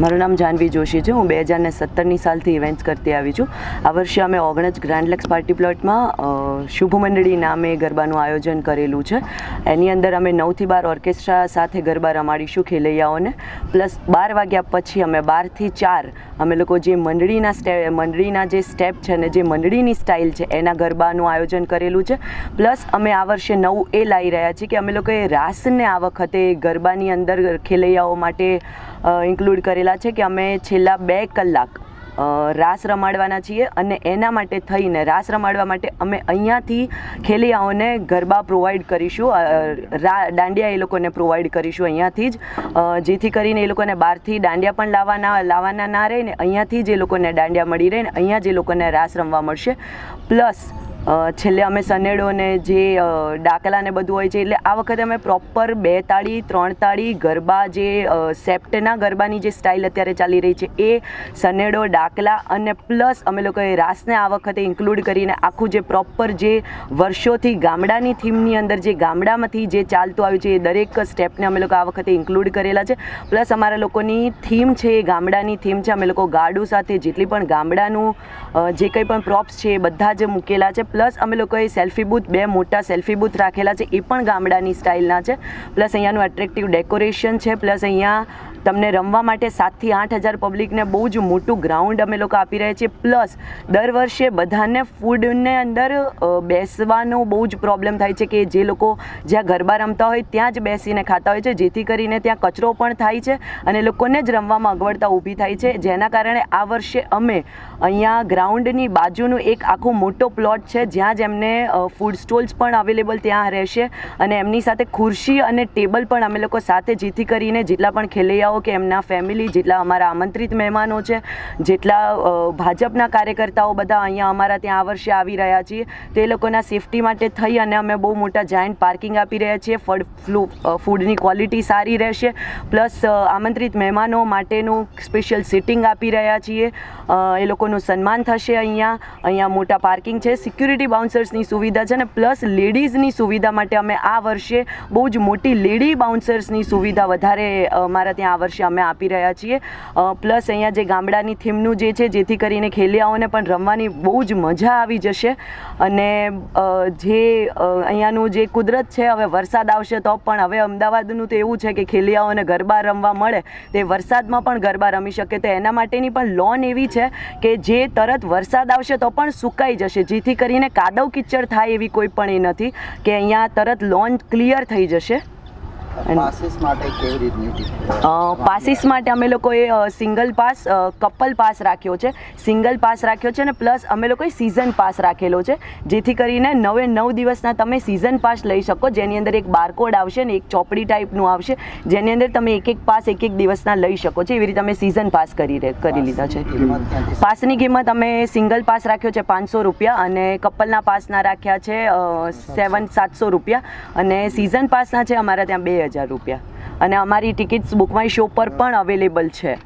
મારું નામ જાનવી જોશી છે. હું બે હજાર ને સત્તરની સાલથી ઇવેન્ટ્સ કરતી આવી છું. આ વર્ષે અમે ઓગણજ ગ્રાન્ડ લેક્સ પાર્ટી પ્લોટમાં શુભ મંડળી નામે ગરબાનું આયોજન કરેલું છે. એની અંદર અમે નવથી બાર ઓર્કેસ્ટ્રા સાથે ગરબા રમાડીશું ખેલૈયાઓને. પ્લસ બાર વાગ્યા પછી અમે બારથી ચાર અમે લોકો જે મંડળીના સ્ટે, મંડળીના જે સ્ટેપ છે ને જે મંડળીની સ્ટાઇલ છે એના ગરબાનું આયોજન કરેલું છે. પ્લસ અમે આ વર્ષે નવું એ લાવી રહ્યા છીએ કે અમે લોકોએ રાસને આ વખતે ગરબાની અંદર ખેલૈયાઓ માટે ઇન્ક્લુડ કરેલા છે કે અમે છેલ્લા બે કલાક રાસ રમાડવાના છીએ અને એના માટે થઈને રાસ રમાડવા માટે અમે અહીંયાથી ખેલિયાઓને ગરબા પ્રોવાઈડ કરીશું. રા, દાંડિયા એ લોકોને પ્રોવાઈડ કરીશું અહીંયાથી જ. જેથી કરીને એ લોકોને બહારથી દાંડિયા પણ લાવવાના લાવવાના ના રહે અહીંયાથી જ એ લોકોને દાંડિયા મળી રહે ને અહીંયા જ લોકોને રાસ રમવા મળશે. પ્લસ છેલ્લે અમે સનેડો ને જે ડાકલા ને બધું હોય છે, એટલે આ વખતે અમે પ્રોપર બે તાળી, ત્રણ તાળી, ગરબા જે સેપ્ટના ગરબાની જે સ્ટાઇલ અત્યારે ચાલી રહી છે, એ સનેડો, ડાકલા અને પ્લસ અમે લોકોએ રાસને આ વખતે ઇન્ક્લુડ કરીને આખું જે પ્રોપર જે વર્ષોથી ગામડાની થીમની અંદર જે ગામડામાંથી જે ચાલતું આવ્યું છે, એ દરેક સ્ટેપને અમે લોકો આ વખતે ઇન્ક્લુડ કરેલા છે. પ્લસ અમારા લોકોની થીમ છે, એ ગામડાની થીમ છે, અમે લોકો ગાડું સાથે જેટલી પણ ગામડાનું જે કંઈ પણ પ્રોપ્સ છે, એ બધા જ મૂકેલા છે. પ્લસ અમે લોકોએ સેલ્ફી બૂથ, બે મોટા સેલ્ફી બૂથ રાખેલા છે, એ પણ ગામડાની સ્ટાઇલના છે. પ્લસ અહીંયાનું એટ્રેક્ટિવ ડેકોરેશન છે, પ્લસ અહીંયા તમને રમવા માટે સાતથી આઠ હજાર પબ્લિકને બહુ જ મોટું ગ્રાઉન્ડ અમે લોકો આપી રહ્યા છીએ. પ્લસ, દર વર્ષે બધાને ફૂડને અંદર બેસવાનો બહુ જ પ્રોબ્લેમ થાય છે કે જે લોકો જ્યાં ગરબા રમતા હોય ત્યાં જ બેસીને ખાતા હોય છે, જેથી કરીને ત્યાં કચરો પણ થાય છે અને લોકોને જ રમવામાં અગવડતા ઊભી થાય છે. જેના કારણે આ વર્ષે અમે અહીંયા ગ્રાઉન્ડની બાજુનું એક આખો મોટો પ્લોટ છે, જ્યાં જ એમને ફૂડ સ્ટોલ્સ પણ અવેલેબલ ત્યાં રહેશે અને એમની સાથે ખુરશી અને ટેબલ પણ અમે લોકો સાથે, જેથી કરીને જેટલા પણ ખેલૈયાઓ કે એમના ફેમિલી જેટલા અમારા આમંત્રિત મહેમાનો છે, જેટલા ભાજપના કાર્યકર્તાઓ બધા અહીંયા અમારા ત્યાં આ વર્ષે આવી રહ્યા છીએ, તે લોકોના સેફટી માટે થઈ અને અમે બહુ મોટા જાયન્ટ પાર્કિંગ આપી રહ્યા છીએ. ફળ ફૂડની ક્વોલિટી સારી રહેશે. પ્લસ આમંત્રિત મહેમાનો માટેનું સ્પેશિયલ સિટિંગ આપી રહ્યા છીએ. એ લોકોનું સન્માન થશે અહીંયા. અહીંયા મોટા પાર્કિંગ છે. સિક્યુરિટી બાઉન્સર્સની સુવિધા છે અને પ્લસ લેડીઝની સુવિધા માટે અમે આ વર્ષે બહુ જ મોટી લેડી બાઉન્સર્સની સુવિધા વધારે અમારા ત્યાં આ વર્ષે અમે આપી રહ્યા છીએ. પ્લસ અહીંયા જે ગામડાની થીમનું જે છે, જેથી કરીને ખેલિયાઓને પણ રમવાની બહુ જ મજા આવી જશે. અને જે અહીંયાનું જે કુદરત છે, હવે વરસાદ આવશે તો પણ હવે અમદાવાદનું તો એવું છે કે ખેલિયાઓને ગરબા રમવા મળે, તે વરસાદમાં પણ ગરબા રમી શકે. તો એના માટેની પણ લોન એવી છે કે જે તરત વરસાદ આવશે તો પણ સુકાઈ જશે. જેથી કરીને કાદવ કિચડ થાય એવી કોઈ પણ એ નથી કે અહીંયા તરત લોન ક્લિયર થઈ જશે. પાસીસ માટે કેવી રીતની પાસીસ માટે અમે લોકોએ સિંગલ પાસ કપલ પાસ રાખ્યો છે. સિંગલ પાસ રાખ્યો છે ને પ્લસ અમે લોકોએ સિઝન પાસ રાખેલો છે. જેથી કરીને નવે નવ દિવસના તમે સિઝન પાસ લઈ શકો. જેની અંદર એક બારકોડ આવશે ને એક ચોપડી ટાઈપનું આવશે. જેની અંદર તમે એક એક પાસ એક એક દિવસના લઈ શકો છો. એવી રીતે અમે સિઝન પાસ કરી કરી લીધા છે. પાસની કિંમત અમે સિંગલ પાસ રાખ્યો છે પાંચસો રૂપિયા અને કપલના પાસના રાખ્યા છે સેવન સાતસો રૂપિયા. અને સિઝન પાસના છે અમારા ત્યાં બે હજાર રૂપિયા. અને અમારી ટિકિટ્સ બુક માય શો પર પણ અવેલેબલ છે.